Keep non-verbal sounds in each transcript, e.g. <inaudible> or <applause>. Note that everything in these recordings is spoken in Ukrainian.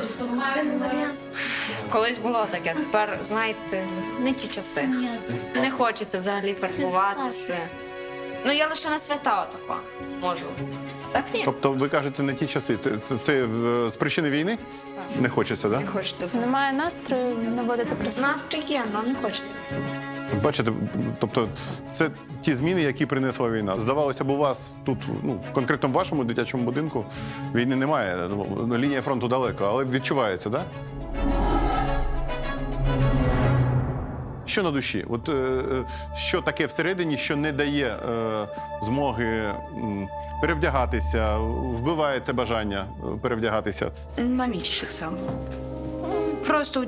якось. Колись було таке, тепер, знаєте, не ті часи. Не хочеться взагалі фарбуватися. Ну, я лише на свята отако можу. Так ні. Тобто, ви кажете, не ті часи. Це, це, це е, з причини війни? Не хочеться, так? Не хочеться взагалі. Немає настрою наводити красу. Настрій є, але не хочеться. Бачите, тобто це ті зміни, які принесла війна. Здавалося б, у вас тут, ну конкретно в вашому дитячому будинку, війни немає. Лінія фронту далеко, але відчувається, так? Що на душі? От е, е, що таке всередині, що не дає е, змоги перевдягатися, вбиває це бажання перевдягатися. Навіщо це? Просто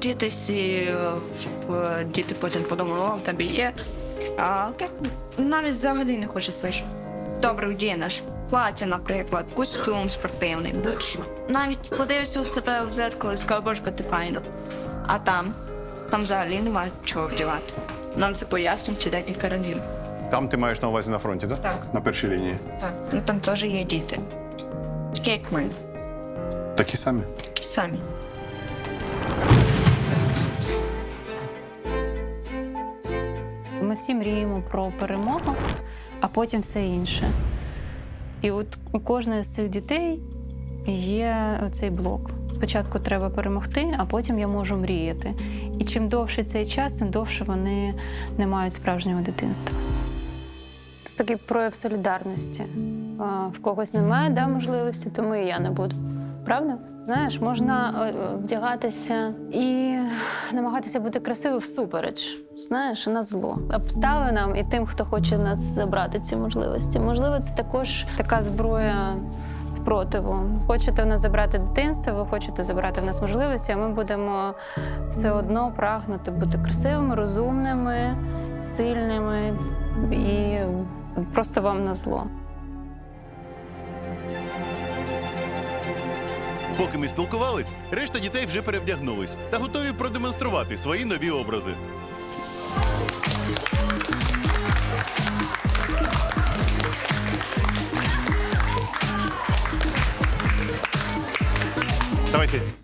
щоб е, діти потім подумали, о, в є. А так навіть взагалі не хочеться. що Добре вдінеш. Плаття, наприклад, костюм спортивний, будь-що. Навіть подивишся у себе в зеркало і скажеш, божка, ти файно. А там, там взагалі немає чого вдівати. Нам це пояснюють чи декілька разів. Там ти маєш на увазі на фронті, так? Так. На першій лінії. Так. Ну там теж є діти. Такі, як ми, Такі самі. такі самі. Ми всі мріємо про перемогу, а потім все інше. І от у кожної з цих дітей є цей блок. Спочатку треба перемогти, а потім я можу мріяти. І чим довше цей час, тим довше вони не мають справжнього дитинства. Це такий прояв солідарності. В когось немає да, можливості, тому і я не буду. Правда? Знаєш, можна е, е, вдягатися і намагатися бути красивим всупереч. Знаєш, на зло обставинам і тим, хто хоче нас забрати ці можливості. Можливо, це також така зброя спротиву. Хочете в нас забрати дитинство, ви хочете забрати в нас можливості, а ми будемо все одно прагнути бути красивими, розумними, сильними і просто вам на зло. Поки ми спілкувались, решта дітей вже перевдягнулись та готові продемонструвати свої нові образи. Давайте.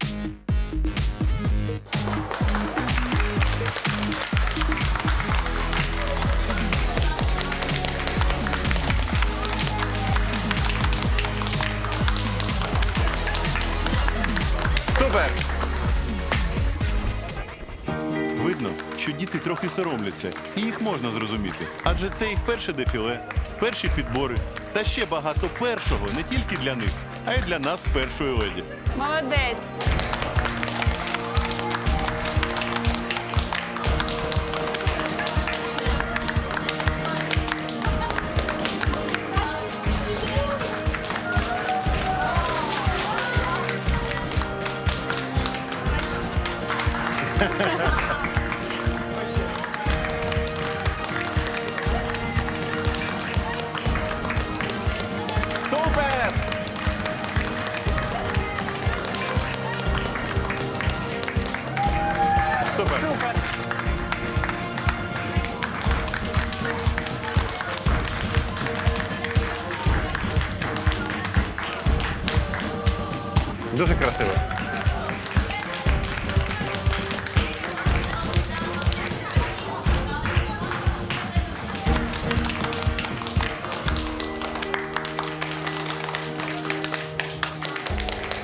Діти трохи соромляться, і їх можна зрозуміти. Адже це їх перше дефіле, перші підбори та ще багато першого не тільки для них, а й для нас з першої леді. Молодець! <laughs> Дуже красиво.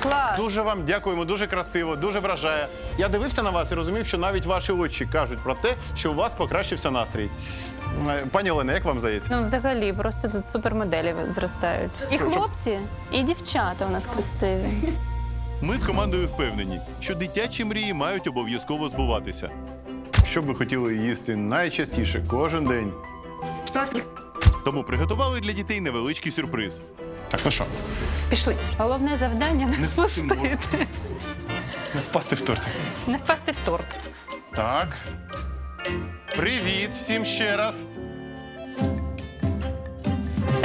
Клас! Дуже вам дякуємо, дуже красиво, дуже вражає. Я дивився на вас і розумів, що навіть ваші очі кажуть про те, що у вас покращився настрій. Е, Пані Олена, як вам здається? Ну, взагалі, просто тут супермоделі зростають. І хлопці, і дівчата у нас красиві. Ми з командою впевнені, що дитячі мрії мають обов'язково збуватися. Що б ви хотіли їсти найчастіше кожен день? Тому приготували для дітей невеличкий сюрприз. Так, ну що, Пішли. Головне завдання не впустити. не впасти в торт. Не впасти в торт. Так. Привіт всім ще раз.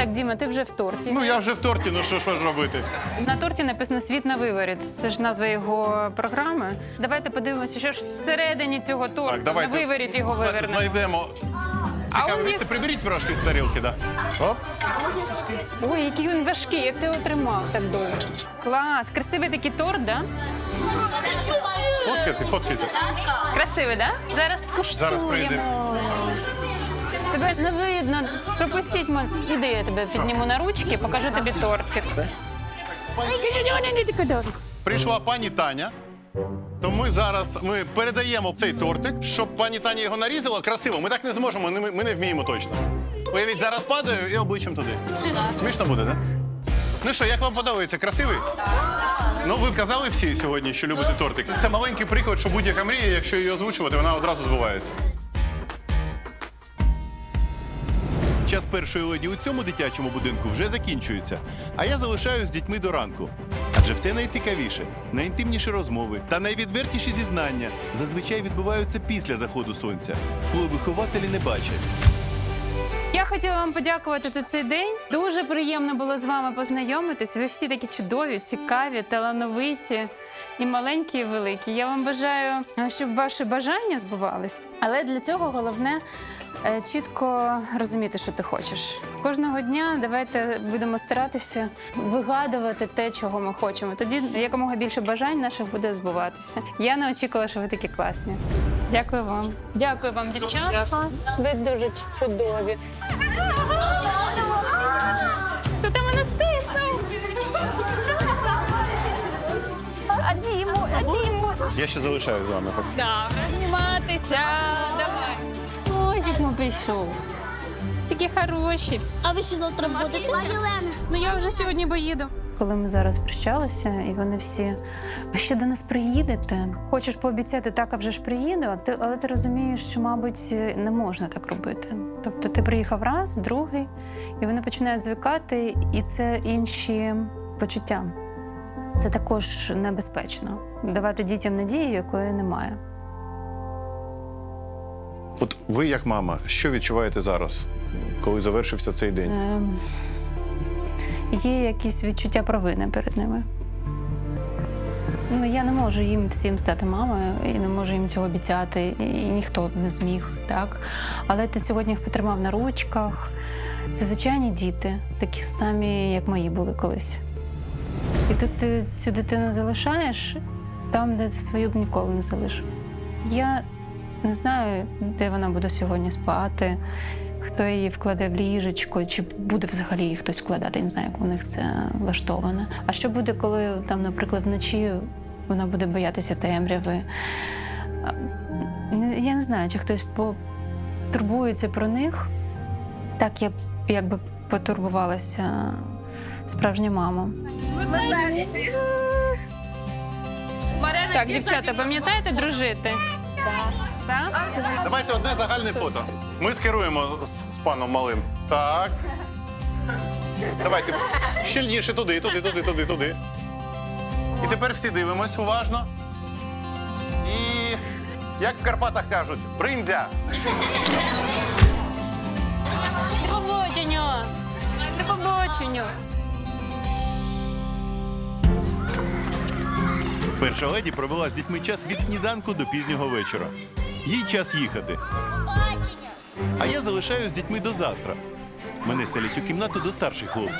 Так, Діма, ти вже в торті. Ну я вже в торті, ну що, що ж робити? На торті написано Світ на виворіт. Це ж назва його програми. Давайте подивимося, що ж всередині цього торту. Так, давайте На виворіт його зна- вивернемо. знайдемо у місце. Приберіть трошки з тарілки, да. Оп. Ой, який він важкий, як ти його тримав так довго. Клас, красивий такий торт, да? Фоткайте, фоткайте. Красивий, да? Зараз скуштуємо. Зараз прийде. Тебе не видно. Пропустіть мене. Іди, я тебе підніму на ручки, покажу тобі тортик. Прийшла пані Таня. То ми зараз ми передаємо цей тортик, щоб пані Таня його нарізала красиво. Ми так не зможемо, ми, ми не вміємо точно. Уявіть, зараз падаю і обличчям туди. Смішно буде, так? Ну що, як вам подобається? Красивий? Ну, ви казали всі сьогодні, що любите тортик. Це маленький приклад, що будь-яка мрія, якщо її озвучувати, вона одразу збувається. Час першої леді у цьому дитячому будинку вже закінчується, а я залишаюсь з дітьми до ранку. Адже все найцікавіше, найінтимніші розмови та найвідвертіші зізнання зазвичай відбуваються після заходу сонця, коли вихователі не бачать. Я хотіла вам подякувати за цей день. Дуже приємно було з вами познайомитись. Ви всі такі чудові, цікаві, талановиті і маленькі, і великі. Я вам бажаю, щоб ваші бажання збувались. Але для цього головне е, чітко розуміти, що ти хочеш. Кожного дня давайте будемо старатися вигадувати те, чого ми хочемо. Тоді якомога більше бажань наших буде збуватися. Я не очікувала, що ви такі класні. Дякую вам. Дякую вам, дівчата. Ви дуже чудові. Я ще залишаюсь з вами. Добре, зніматися. Давай. Ой, як ми прийшов. Такі хороші всі. А ви ще завтра будете? Пані Олена. Ну я вже сьогодні поїду. Коли ми зараз прощалися, і вони всі ви ще до нас приїдете. Хочеш пообіцяти так, а вже ж приїду, а ти, але ти розумієш, що, мабуть, не можна так робити. Тобто ти приїхав раз, другий, і вони починають звикати, і це інші почуття. Це також небезпечно давати дітям надію, якої немає. От ви, як мама, що відчуваєте зараз, коли завершився цей день? Ем, є якісь відчуття провини перед ними. Ну, я не можу їм всім стати мамою і не можу їм цього обіцяти, і ніхто не зміг, так? Але ти сьогодні їх потримав на ручках. Це звичайні діти, такі самі, як мої були колись. І тут ти цю дитину залишаєш там, де ти свою б ніколи не залишив. Я не знаю, де вона буде сьогодні спати, хто її вкладе в ліжечко, чи буде взагалі її хтось вкладати, я не знаю, як у них це влаштовано. А що буде, коли там, наприклад, вночі вона буде боятися темряви? Я не знаю, чи хтось потурбується про них. Так я якби потурбувалася справжня мама. Так, дівчата, пам'ятаєте дружити? Так. Давайте одне загальне фото. Ми скеруємо з, з паном малим. Так. Давайте щільніше туди, туди, туди, туди, туди. І тепер всі дивимось уважно. І як в Карпатах кажуть, бриндзя. До побачення! До побачення! Перша леді провела з дітьми час від сніданку до пізнього вечора. Їй час їхати. А я залишаю з дітьми до завтра. Мене селять у кімнату до старших хлопців.